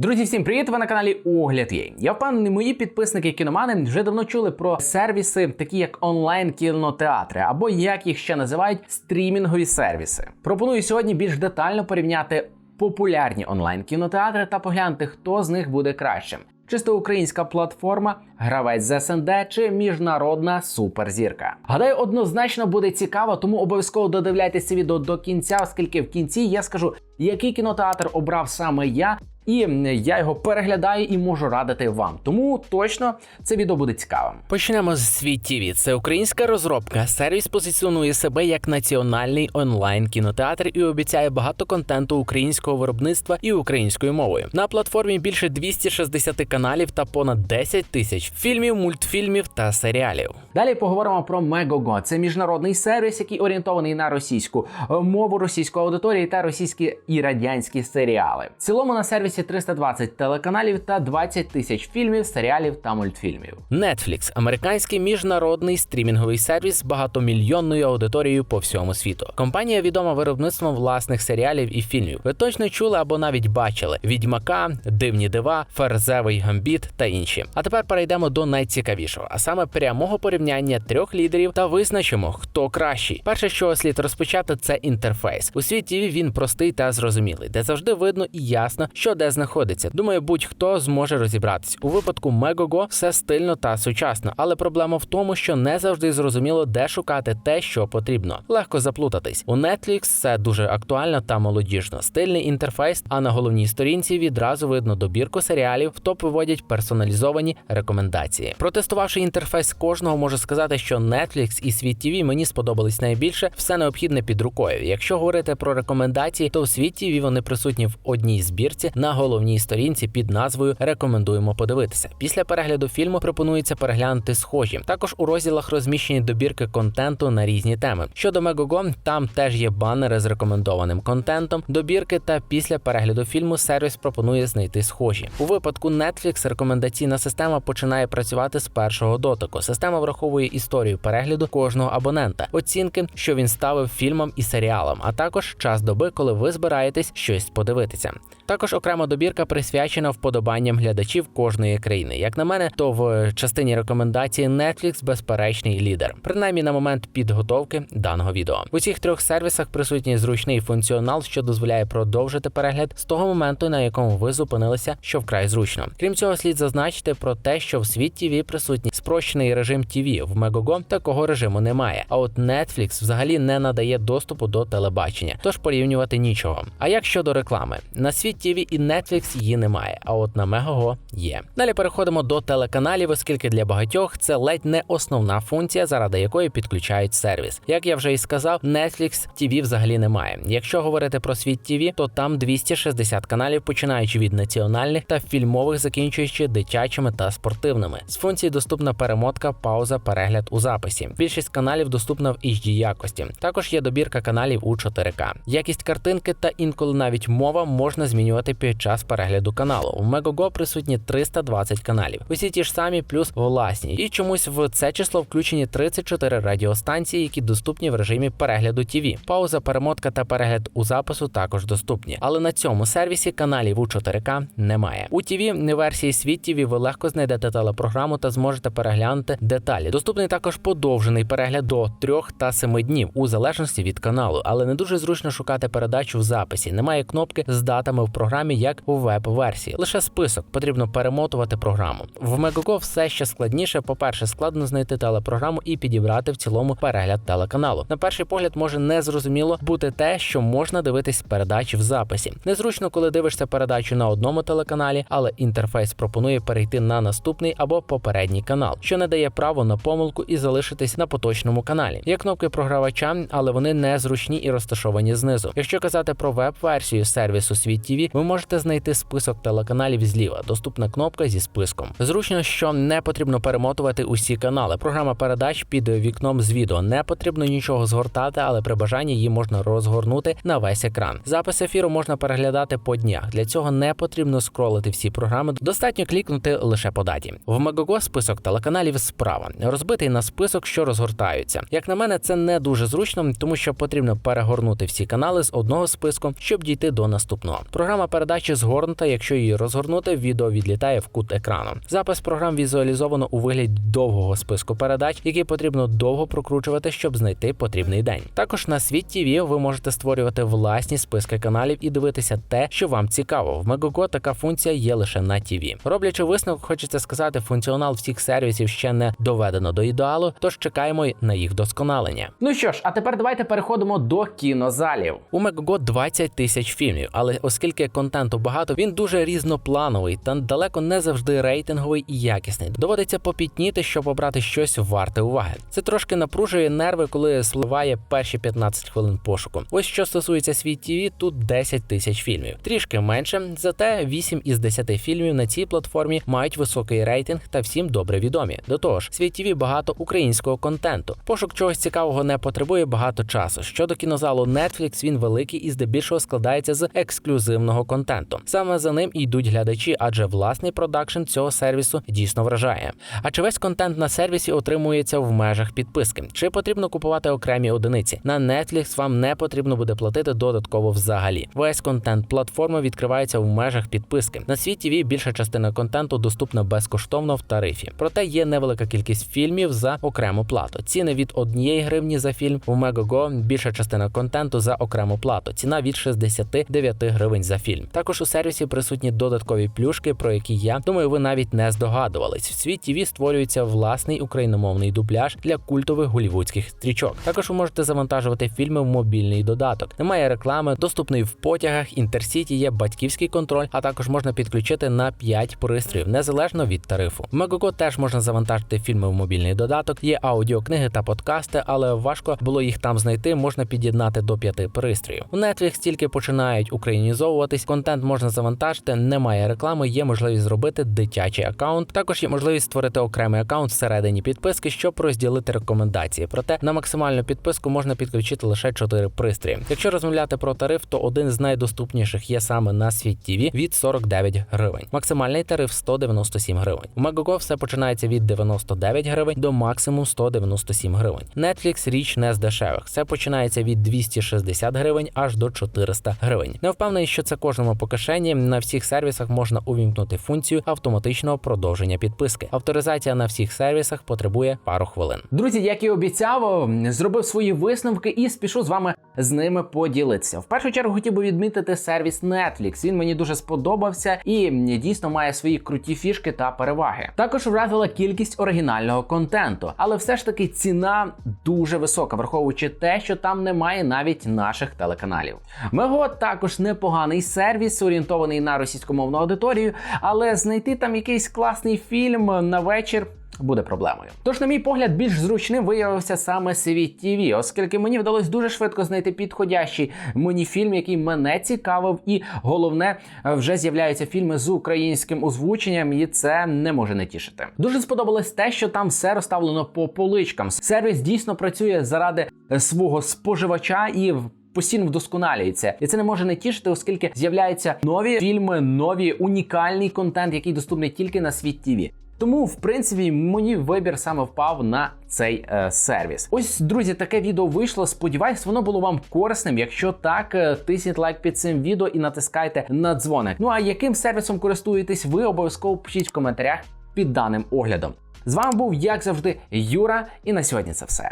Друзі, всім привіт! Ви на каналі Огляд Є. Я впевнений, мої підписники кіномани вже давно чули про сервіси, такі як онлайн кінотеатри, або як їх ще називають стрімінгові сервіси. Пропоную сьогодні більш детально порівняти популярні онлайн кінотеатри та поглянути, хто з них буде кращим. Чисто українська платформа, гравець з СНД чи міжнародна суперзірка. Гадаю, однозначно буде цікаво, тому обов'язково додивляйтесь це відео до кінця, оскільки в кінці я скажу, який кінотеатр обрав саме я. І я його переглядаю і можу радити вам. Тому точно це відео буде цікавим. Почнемо з Світ ТВ. Це українська розробка. Сервіс позиціонує себе як національний онлайн кінотеатр і обіцяє багато контенту українського виробництва і українською мовою. На платформі більше 260 каналів та понад 10 тисяч фільмів, мультфільмів та серіалів. Далі поговоримо про Megogo. Це міжнародний сервіс, який орієнтований на російську е, мову, російську аудиторію та російські і радянські серіали. В цілому на сервісі 320 телеканалів та 20 тисяч фільмів, серіалів та мультфільмів. Netflix – американський міжнародний стрімінговий сервіс з багатомільйонною аудиторією по всьому світу. Компанія відома виробництвом власних серіалів і фільмів. Ви точно чули або навіть бачили: Відьмака, Дивні дива, Ферзевий гамбіт та інші. А тепер перейдемо до найцікавішого, а саме прямого порівняння трьох лідерів та визначимо, хто кращий. Перше, що слід розпочати, це інтерфейс. У світі він простий та зрозумілий, де завжди видно і ясно, що де знаходиться. Думаю, будь-хто зможе розібратись. У випадку Megogo все стильно та сучасно, але проблема в тому, що не завжди зрозуміло, де шукати те, що потрібно. Легко заплутатись. У Netflix це дуже актуально та молодіжно. Стильний інтерфейс, а на головній сторінці відразу видно добірку серіалів, в топ виводять персоналізовані рекомендації. Протестувавши інтерфейс кожного, можу сказати, що Netflix і Світ TV мені сподобались найбільше. Все необхідне під рукою. Якщо говорити про рекомендації, то у Світ TV вони присутні в одній збірці на головній сторінці під назвою Рекомендуємо подивитися. Після перегляду фільму пропонується переглянути схожі. Також у розділах розміщені добірки контенту на різні теми. Щодо Megogo, там теж є банери з рекомендованим контентом, добірки та після перегляду фільму сервіс пропонує знайти схожі. У випадку Netflix рекомендаційна система починає працювати з першого дотику. Система враховує історію перегляду кожного абонента, оцінки, що він ставив фільмам і серіалам, а також час доби, коли ви збираєтесь щось подивитися. Також окрема добірка присвячена вподобанням глядачів кожної країни. Як на мене, то в частині рекомендації Netflix безперечний лідер, принаймні на момент підготовки даного відео. В усіх трьох сервісах присутній зручний функціонал, що дозволяє продовжити перегляд з того моменту, на якому ви зупинилися, що вкрай зручно. Крім цього, слід зазначити про те, що в світ TV присутній спрощений режим TV. В Megogo такого режиму немає. А от Netflix взагалі не надає доступу до телебачення, тож порівнювати нічого. А як щодо реклами, на світ TV і Netflix її немає, а от на Megogo є. Далі переходимо до телеканалів, оскільки для багатьох це ледь не основна функція, заради якої підключають сервіс. Як я вже і сказав, Netflix TV взагалі немає. Якщо говорити про світ TV, то там 260 каналів, починаючи від національних та фільмових, закінчуючи дитячими та спортивними. З функцій доступна перемотка, пауза, перегляд у записі. Більшість каналів доступна в HD якості. Також є добірка каналів у 4К. Якість картинки та інколи навіть мова можна змінювати під час перегляду каналу. У Megogo присутні 320 каналів. Усі ті ж самі, плюс власні. І чомусь в це число включені 34 радіостанції, які доступні в режимі перегляду ТВ. Пауза, перемотка та перегляд у запису також доступні. Але на цьому сервісі каналів у 4К немає. У ТВ версії світ ТВ ви легко знайдете телепрограму та зможете переглянути деталі. Доступний також подовжений перегляд до 3 та 7 днів у залежності від каналу, але не дуже зручно шукати передачу в записі. Немає кнопки з датами в програмі, як у веб-версії. Лише список потрібно перемотувати програму. В Megogo все ще складніше. По-перше, складно знайти телепрограму і підібрати в цілому перегляд телеканалу. На перший погляд може незрозуміло бути те, що можна дивитись передачі в записі. Незручно, коли дивишся передачу на одному телеканалі, але інтерфейс пропонує перейти на наступний або попередній канал, що не дає право на помилку і залишитись на поточному каналі. Є кнопки програвача, але вони не зручні і розташовані знизу. Якщо казати про веб-версію сервісу Світ TV, ви можете знайти список телеканалів зліва. Доступна кнопка зі списком. Зручно, що не потрібно перемотувати усі канали. Програма передач під вікном з відео. Не потрібно нічого згортати, але при бажанні її можна розгорнути на весь екран. Запис ефіру можна переглядати по днях. Для цього не потрібно скролити всі програми. Достатньо клікнути лише по даті. В Megogo список телеканалів справа розбитий на список, що розгортаються. Як на мене, це не дуже зручно, тому що потрібно перегорнути всі канали з одного списку, щоб дійти до наступного. Програма передач передачі згорнута, якщо її розгорнути, відео відлітає в кут екрану. Запис програм візуалізовано у вигляді довгого списку передач, які потрібно довго прокручувати, щоб знайти потрібний день. Також на світ ТВ ви можете створювати власні списки каналів і дивитися те, що вам цікаво. В Megogo така функція є лише на ТВ. Роблячи висновок, хочеться сказати, функціонал всіх сервісів ще не доведено до ідеалу, тож чекаємо на їх досконалення. Ну що ж, а тепер давайте переходимо до кінозалів. У Megogo 20 тисяч фільмів, але оскільки контенту багато, він дуже різноплановий та далеко не завжди рейтинговий і якісний. Доводиться попітніти, щоб обрати щось варте уваги. Це трошки напружує нерви, коли спливає перші 15 хвилин пошуку. Ось що стосується світ ТВ, тут 10 тисяч фільмів, трішки менше. Зате 8 із 10 фільмів на цій платформі мають високий рейтинг та всім добре відомі. До того ж, світ ТВ багато українського контенту. Пошук чогось цікавого не потребує багато часу. Щодо кінозалу Netflix, він великий і здебільшого складається з ексклюзивного контенту. Саме за ним і йдуть глядачі, адже власний продакшн цього сервісу дійсно вражає. А чи весь контент на сервісі отримується в межах підписки? Чи потрібно купувати окремі одиниці? На Netflix вам не потрібно буде платити додатково взагалі. Весь контент платформи відкривається в межах підписки. На світ TV більша частина контенту доступна безкоштовно в тарифі. Проте є невелика кількість фільмів за окрему плату. Ціни від 1 гривні за фільм у Megogo більша частина контенту за окрему плату. Ціна від 69 гривень за фільм. Також у сервісі присутні додаткові плюшки, про які я думаю, ви навіть не здогадувались. В світ TV створюється власний україномовний дубляж для культових голівудських стрічок. Також ви можете завантажувати фільми в мобільний додаток. Немає реклами, доступний в потягах. Інтерсіті є батьківський контроль, а також можна підключити на 5 пристроїв незалежно від тарифу. В Megogo теж можна завантажити фільми в мобільний додаток. Є аудіокниги та подкасти, але важко було їх там знайти. Можна під'єднати до 5 пристроїв. У Netflix тільки починають українізовуватись. Контент можна завантажити, немає реклами. Є можливість зробити дитячий аккаунт. Також є можливість створити окремий аккаунт всередині підписки, щоб розділити рекомендації. Проте на максимальну підписку можна підключити лише 4 пристрої. Якщо розмовляти про тариф, то один з найдоступніших є саме на світ TV від 49 гривень. Максимальний тариф 197 гривень. У Megogo все починається від 99 гривень до максимум 197 гривень. Netflix річ не з дешевих. Це починається від 260 гривень аж до 400 гривень. Не впевнений, що це кожному по кишені. На всіх сервісах можна увімкнути функцію автоматичного продовження підписки. Авторизація на всіх сервісах потребує пару хвилин. Друзі, як і обіцяв, зробив свої висновки і спішу з вами з ними поділитися. В першу чергу хотів би відмітити сервіс Netflix. Він мені дуже сподобався і дійсно має свої круті фішки та переваги. Також вразила кількість оригінального контенту, але все ж таки ціна дуже висока, враховуючи те, що там немає навіть наших телеканалів. Мего також непоганий сервіс, орієнтований на російськомовну аудиторію, але знайти там якийсь класний фільм на вечір буде проблемою. Тож, на мій погляд, більш зручним виявився саме Світ TV, оскільки мені вдалося дуже швидко знайти підходящий мені фільм, який мене цікавив, і головне, вже з'являються фільми з українським озвученням, і це не може не тішити. Дуже сподобалось те, що там все розставлено по поличкам. Сервіс дійсно працює заради свого споживача і в. Постійно вдосконалюється, і це не може не тішити, оскільки з'являються нові фільми, нові унікальний контент, який доступний тільки на світ ТВ. Тому, в принципі, мені вибір саме впав на цей е, сервіс. Ось, друзі, таке відео вийшло. Сподіваюсь, воно було вам корисним. Якщо так, е, тисніть лайк під цим відео і натискайте на дзвоник. Ну а яким сервісом користуєтесь, ви обов'язково пишіть в коментарях під даним оглядом. З вами був, як завжди, Юра, і на сьогодні це все.